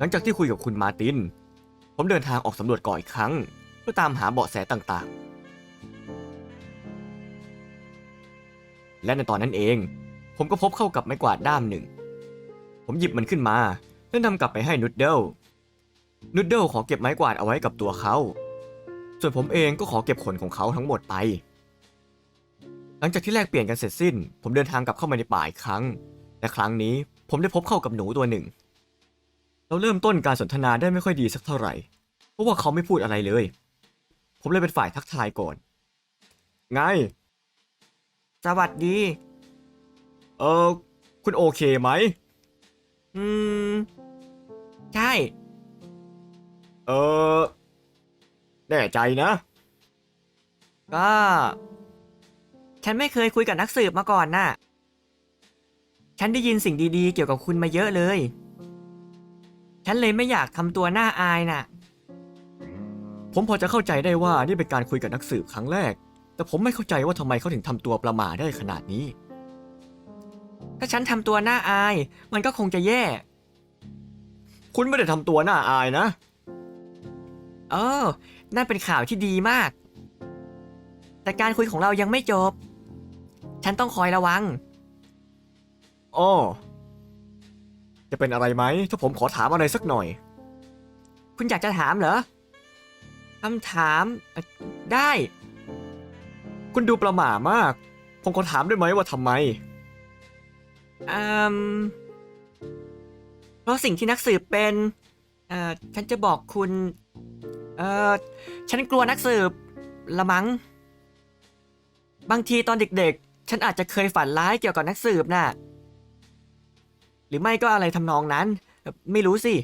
หลังจากที่คุยกับคุณมาติน ผมเดินทางออกสำรวจเก่ออีกครั้ง เพื่อตามหาเบาะแสต่างๆ และในตอนนั้นเอง ผมก็พบเข้ากับไม้กวาดด้ามหนึ่ง ผมหยิบมันขึ้นมา และนำกลับไปให้นุดเดิลนุดเดิลขอเก็บไม้กวาดเอาไว้กับตัวเขา ส่วนผมเองก็ขอเก็บขนของเขาทั้งหมดไป หลังจากที่แลกเปลี่ยนกันเสร็จสิ้น ผมเดินทางกลับเข้ามาในป่าอีกครั้ง และครั้งนี้ผมได้พบเข้ากับหนูตัวหนึ่ง เราเริ่มต้นการสนทนาได้ไม่ค่อยดีสักเท่าไหร่ เพราะว่าเขาไม่พูดอะไรเลย ผมเลยเป็นฝ่ายทักทายก่อน ไง สวัสดี เออคุณโอเคไหม อืม ใช่ เออแน่ใจนะ ก็ ฉันไม่เคยคุยกับนักสืบมาก่อนน่ะ ฉันได้ยินสิ่งดีๆ เกี่ยวกับคุณมาเยอะเลย ฉันเลยไม่อยากทำตัวหน้าอายน่ะ ผมพอจะเข้าใจได้ว่านี่เป็นการคุยกับนักสืบครั้งแรก แต่ผมไม่เข้าใจว่าทำไมเขาถึงทำตัวประหม่าได้ขนาดนี้ ถ้าฉันทำตัวหน้าอาย มันก็คงจะแย่ คุณไม่ได้ทำตัวหน้าอายนะ เออ นั่นเป็นข่าวที่ดีมาก แต่การคุยของเรายังไม่จบ ฉันต้องคอยระวัง อ้อ จะเป็นอะไรไหมถ้าผมขอถามอะไรสักหน่อย คุณอยากจะถามเหรอคำถามเอ่อได้ คุณดูประหม่ามาก ผมขอถามได้ไหมว่าทำไม อืมเพราะสิ่งที่นักสืบเป็น เอ่อ ฉันจะบอกคุณ เอ่อ ฉันกลัวนักสืบละมัง้ง บางทีตอนเด็กๆ ฉันอาจจะเคยฝันร้ายเกี่ยวกับนักสืบน่ะ หรือไม่ก็อะไรทำนองนั้น ไม่รู้สิ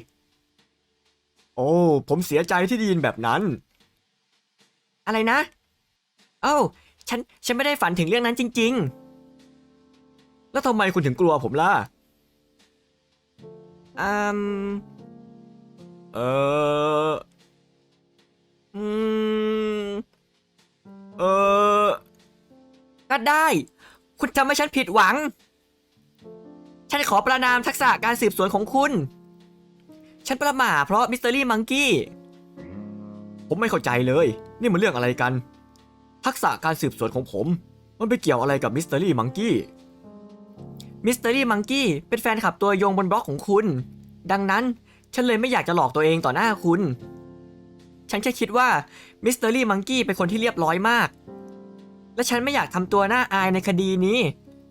โอ้ ผมเสียใจที่ได้ยินแบบนั้น อะไรนะ เอ้า ฉัน ฉันไม่ได้ฝันถึงเรื่องนั้นจริง ๆ แล้วทำไมคุณถึงกลัวผมล่ะอืมเอออืมเออก็ได้ คุณทำให้ฉันผิดหวัง ฉันขอประนามทักษะการสืบสวนของคุณ ฉันประหม่าเพราะมิสเตอรี่มังกี้ ผมไม่เข้าใจเลย นี่มันเรื่องอะไรกัน ทักษะการสืบสวนของผม มันไปเกี่ยวอะไรกับมิสเตอรี่มังกี้ มิสเตอรี่มังกี้เป็นแฟนคลับตัวยงบนบล็อกของคุณ ดังนั้นฉันเลยไม่อยากจะหลอกตัวเองต่อหน้าคุณ ฉันแค่คิดว่ามิสเตอรี่มังกี้เป็นคนที่เรียบร้อยมาก และฉันไม่อยากทำตัวหน้าอายในคดีนี้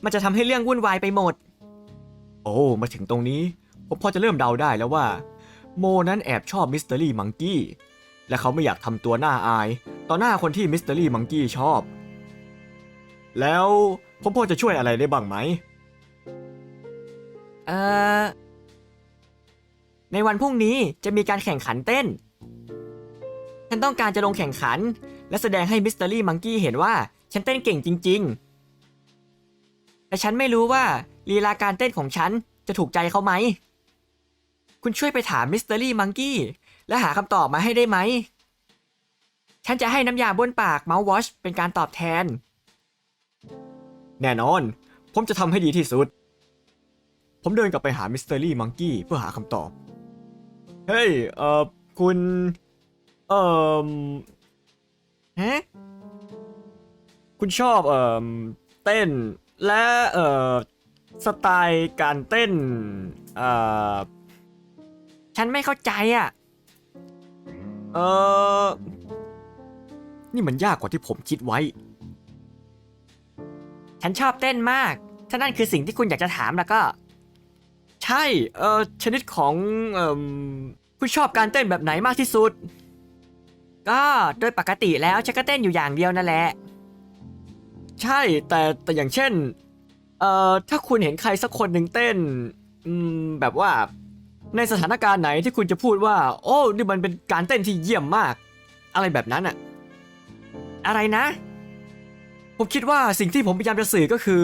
มันจะทำให้เรื่องวุ่นวายไปหมด โอ้ มาถึงตรงนี้ ผมพอจะเริ่มเดาได้แล้วว่า โมนั้นแอบชอบมิสเตอรี่มังกี้และเขาไม่อยากทำตัวหน้าอาย ต่อหน้าคนที่มิสเตอรี่มังกี้ชอบ แล้วผมพอจะช่วยอะไรได้บ้างไหมเอ่อในวันพรุ่งนี้จะมีการแข่งขันเต้น ฉันต้องการจะลงแข่งขัน และแสดงให้มิสเตอรี่มังกี้เห็นว่า ฉันเต้นเก่งจริง ๆ แต่ฉันไม่รู้ว่า ลีลาการเต้นของฉันจะถูกใจเขาไหม คุณช่วยไปถามมิสเตอรี่มังกี้และหาคำตอบมาให้ได้ไหม ฉันจะให้น้ำยาบ้วนปากเมาส์วอชเป็นการตอบแทน แน่นอน ผมจะทำให้ดีที่สุด ผมเดินกลับไปหามิสเตอรี่มังกี้เพื่อหาคำตอบ เฮ้ย เอ่อ คุณ เอ่อฮะคุณชอบเอ่อเต้นและเอ่อ สไตล์การเต้นเอ่อฉันไม่เข้าใจอะ เออนี่มันยากกว่าที่ผมคิดไว้ ฉันชอบเต้นมาก ถ้านั่นคือสิ่งที่คุณอยากจะถามแล้วก็ ใช่ เออชนิดของเอ่อคุณชอบการเต้นแบบไหนมากที่สุด ก็โดยปกติแล้วฉันก็เต้นอยู่อย่างเดียวนั่นแหละ ใช่ แต่แต่อย่างเช่น เอ่อถ้าคุณเห็นใครสักคนหนึ่งเต้นอืมแบบว่า ในสถานการณ์ไหนที่คุณจะพูดว่า โอ้นี่มันเป็นการเต้นที่เยี่ยมมาก อะไรแบบนั้นอะอะไรนะ ผมคิดว่าสิ่งที่ผมพยายามจะสื่อก็คือ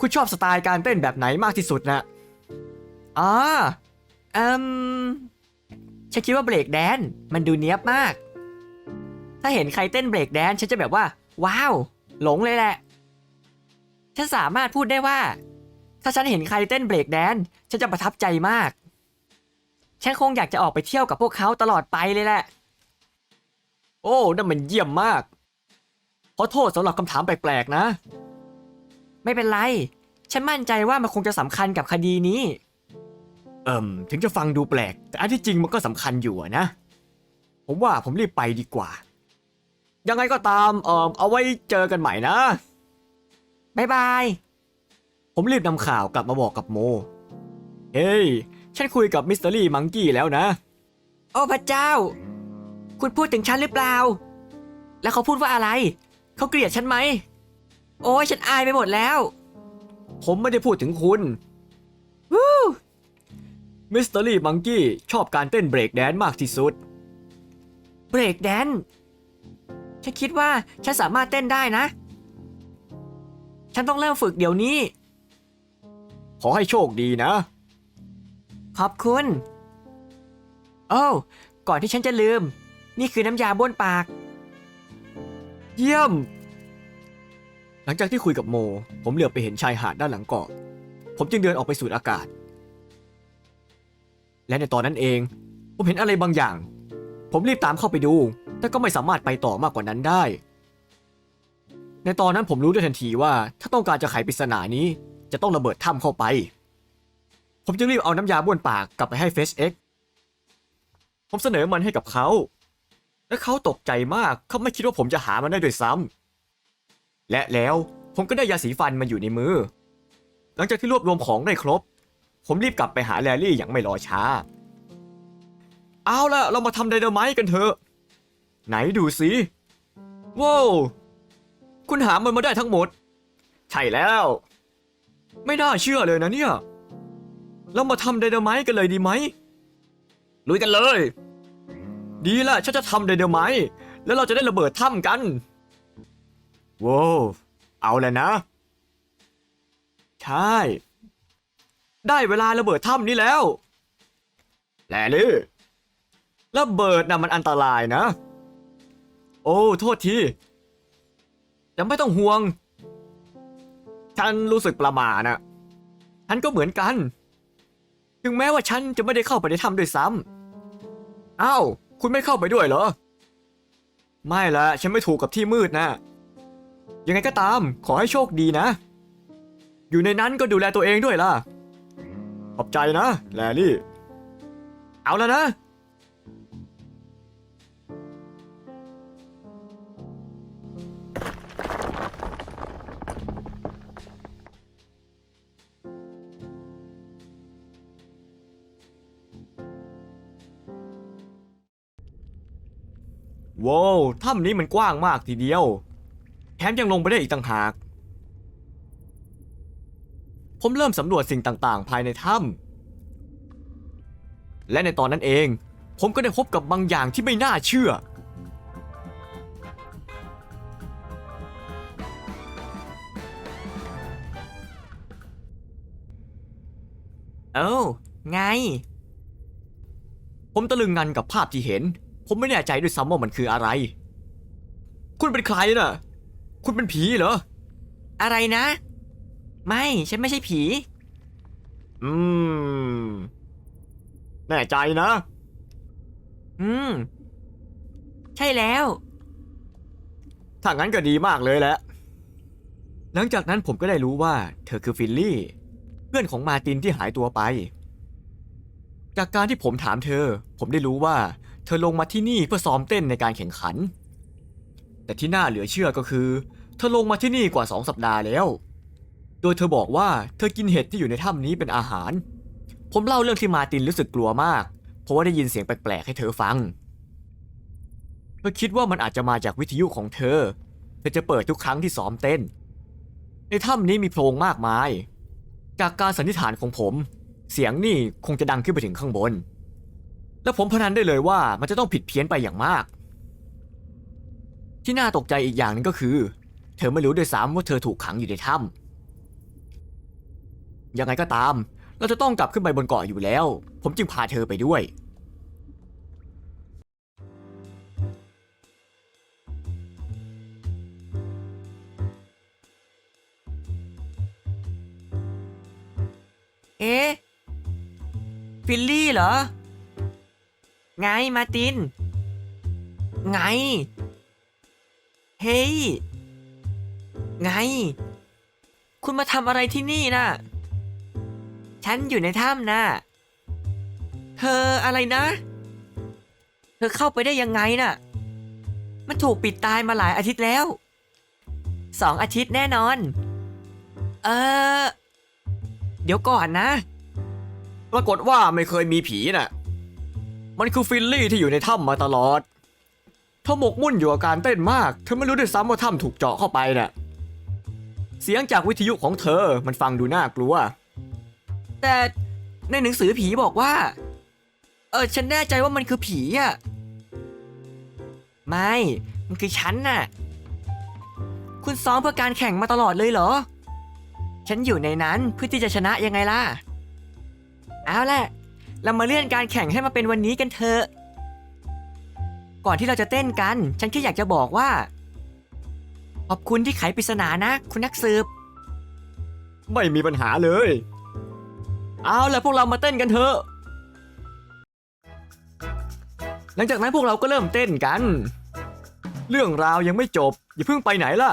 คุณชอบสไตล์การเต้นแบบไหนมากที่สุดนะอ๋อเอืมฉันคิดว่าเบรกแดนมันดูเนี้ยบมาก ถ้าเห็นใครเต้นเบรกแดนฉันจะแบบว่า ว้าว หลงเลยแหละ ฉันสามารถพูดได้ว่า ถ้าฉันเห็นใครเต้นเบรกแดนซ์ฉันจะประทับใจมาก ฉันคงอยากจะออกไปเที่ยวกับพวกเขาตลอดไปเลยแหละ โอ้นั่นมันเยี่ยมมาก ขอโทษสำหรับคำถามแปลกๆนะ ไม่เป็นไร ฉันมั่นใจว่ามันคงจะสำคัญกับคดีนี้ เอิมถึงจะฟังดูแปลก แต่อันที่จริงมันก็สำคัญอยู่อะนะ ผมว่าผมรีบไปดีกว่า ยังไงก็ตามเอ่อเอาไว้เจอกันใหม่นะ บ๊ายบาย ผมรีบนำข่าวกลับมาบอกกับโม เฮ้ย ฉันคุยกับมิสเตอรี่มังกี้แล้วนะ โอ้พระเจ้า คุณพูดถึงฉันหรือเปล่า แล้วเขาพูดว่าอะไร เขาเกลียดฉันไหม โอ้ยฉันอายไปหมดแล้ว ผมไม่ได้พูดถึงคุณมิสเตอรี่มังกี้ชอบการเต้นเบรกแดนซ์มากที่สุด เบรกแดนซ์ฉันคิดว่าฉันสามารถเต้นได้นะ ฉันต้องเริ่มฝึกเดี๋ยวนี้ ขอให้โชคดีนะ ขอบคุณ โอ้วก่อนที่ฉันจะลืม นี่คือน้ำยาบ้วนปาก เยี่ยม หลังจากที่คุยกับโม ผมเหลือบไปเห็นชายหาดด้านหลังเกาะ ผมจึงเดินออกไปสูดอากาศ และในตอนนั้นเอง ผมเห็นอะไรบางอย่าง ผมรีบตามเข้าไปดู แต่ก็ไม่สามารถไปต่อมากกว่านั้นได้ ในตอนนั้นผมรู้ได้ทันทีว่า ถ้าต้องการจะไขปริศนานี้ จะต้องระเบิดถ้ำเข้าไป ผมจึงรีบเอาน้ำยาบ้วนปากกลับไปให้เฟสเอ็กผมเสนอมันให้กับเขา และเขาตกใจมากเขาไม่คิดว่าผมจะหามันได้ด้วยซ้ำและแล้วผมก็ได้ยาสีฟันมาอยู่ในมือ หลังจากที่รวบรวมของได้ครบ ผมรีบกลับไปหาแลลี่อย่างไม่รอช้า เอาละเรามาทำไดนาไมต์กันเถอะ ไหนดูสิว้าว คุณหามันมาได้ทั้งหมด ใช่แล้ว ไม่น่าเชื่อเลยนะเนี่ย เรามาทำไดนาไมต์กันเลยดีไหมลุยกันเลย ดีละฉันจะทำไดนาไมต์แล้วเราจะได้ระเบิดถ้ำกันว้าวเอาแล้วนะ ใช่ ได้เวลาระเบิดถ้ำนี้แล้วแลลี่ระเบิดน่ะมันอันตรายนะ โอ้ โทษที แต่ไม่ต้องห่วง ฉันรู้สึกประหมานะฉันก็เหมือนกัน ถึงแม้ว่าฉันจะไม่ได้เข้าไปในถ้ำด้วยซ้ำอ้าว คุณไม่เข้าไปด้วยเหรอ ไม่ละฉันไม่ถูกกับที่มืดนะ ยังไงก็ตาม ขอให้โชคดีนะ อยู่ในนั้นก็ดูแลตัวเองด้วยล่ะ ขอบใจนะ แลลี่ เอาแล้วนะ ว้าวถ้ำนี้มันกว้างมากทีเดียว แถมยังลงไปได้อีกต่างหาก ผมเริ่มสำรวจสิ่งต่างๆ ภายในถ้ำและในตอนนั้นเอง ผมก็ได้พบกับบางอย่างที่ไม่น่าเชื่อโอ้าไง ผมตะลึงงันกับภาพที่เห็น ผมไม่แน่ใจด้วยซ้ำว่ามันคืออะไร คุณเป็นใครน่ะ คุณเป็นผีเหรอ อะไรนะ ไม่ ฉันไม่ใช่ผี อืม แน่ใจนะ อืม ใช่แล้ว ถ้างั้นก็ดีมากเลยแหละ หลังจากนั้นผมก็ได้รู้ว่า เธอคือฟิลลี่ เพื่อนของมาร์ตินที่หายตัวไป จากการที่ผมถามเธอ ผมได้รู้ว่า เธอลงมาที่นี่เพื่อซ้อมเต้นในการแข่งขัน แต่ที่น่าเหลือเชื่อก็คือ เธอลงมาที่นี่กว่าสองสัปดาห์แล้ว โดยเธอบอกว่าเธอกินเห็ดที่อยู่ในถ้ำนี้เป็นอาหาร ผมเล่าเรื่องที่มาตินรู้สึกกลัวมาก เพราะว่าได้ยินเสียงแปลกๆให้เธอฟัง เธอคิดว่ามันอาจจะมาจากวิทยุของเธอ เธอจะเปิดทุกครั้งที่ซ้อมเต้น ในถ้ำนี้มีโพรงมากมาย จากการสันนิษฐานของผม เสียงนี่คงจะดังขึ้นไปถึงข้างบน และผมพนันได้เลยว่ามันจะต้องผิดเพี้ยนไปอย่างมาก ที่น่าตกใจอีกอย่างหนึงก็คือ เธอไม่รู้ด้วยซ้ำว่าเธอถูกขังอยู่ในถ้ำยังไงก็ตาม เราจะต้องกลับขึ้นไปบนเกาะอยู่แล้ว ผมจึงพาเธอไปด้วยเอ๊ฟิลลี่เหรอ ไงมาติน ไง เฮ้ย ไง คุณมาทำอะไรที่นี่น่ะ ฉันอยู่ในถ้ำน่ะ เธออะไรนะ เธอเข้าไปได้ยังไงน่ะ มันถูกปิดตายมาหลายอาทิตย์แล้ว สองอาทิตย์แน่นอน เออ เดี๋ยวก่อนนะ ปรากฏว่าไม่เคยมีผีน่ะ มันคือฟิลลี่ที่อยู่ในถ้ำมาตลอดเธอหมกมุ่นอยู่กับการเต้นมากเธอไม่รู้ด้วยซ้ำว่าถ้ำถูกเจาะเข้าไปน่ะเสียงจากวิทยุของเธอมันฟังดูน่ากลัว แต่ในหนังสือผีบอกว่า เออฉันแน่ใจว่ามันคือผีอะไม่ มันคือฉันน่ะ คุณซ้อมเพื่อการแข่งมาตลอดเลยเหรอ ฉันอยู่ในนั้นเพื่อที่จะชนะยังไงล่ะ เอาแหละ เรามาเลื่อนการแข่งให้มาเป็นวันนี้กันเถอะ ก่อนที่เราจะเต้นกัน ฉันแค่อยากจะบอกว่า ขอบคุณที่ไขปริศนานะ คุณนักสืบ ไม่มีปัญหาเลย เอาละพวกเรามาเต้นกันเถอะ หลังจากนั้นพวกเราก็เริ่มเต้นกัน เรื่องราวยังไม่จบ อย่าเพิ่งไปไหนล่ะ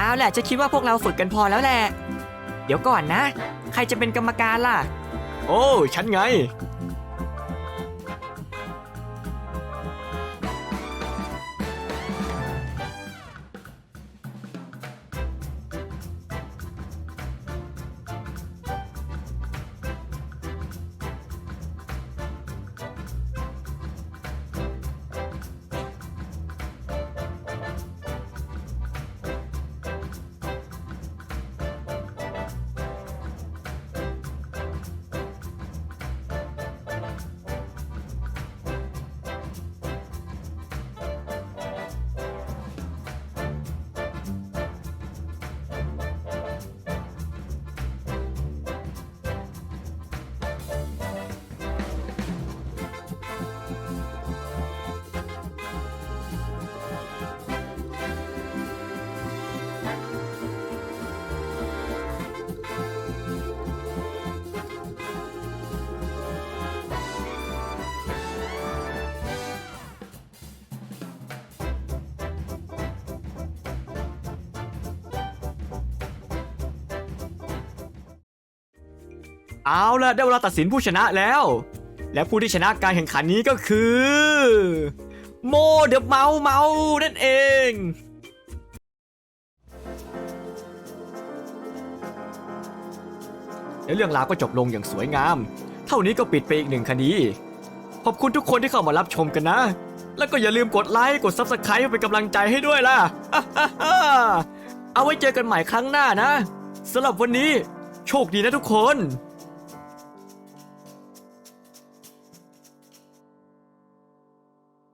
เอาแหละจะคิดว่าพวกเราฝึกกันพอแล้วแหละ เดี๋ยวก่อนนะ ใครจะเป็นกรรมการล่ะ โอ้ ฉันไง เอาละได้เวลาตัดสินผู้ชนะแล้ว และผู้ที่ชนะการแข่งขันนี้ก็คือ โมเดอะเมาเมานั่นเองและเรื่องราวก็จบลงอย่างสวยงาม เท่านี้ก็ปิดไปอีกหนึ่งคดี ขอบคุณทุกคนที่เข้ามารับชมกันนะ แล้วก็อย่าลืมกดไลค์ กด Subscribe เพื่อเป็นกำลังใจให้ด้วยล่ะ เอาไว้เจอกันใหม่ครั้งหน้านะสำหรับวันนี้ โชคดีนะทุกคน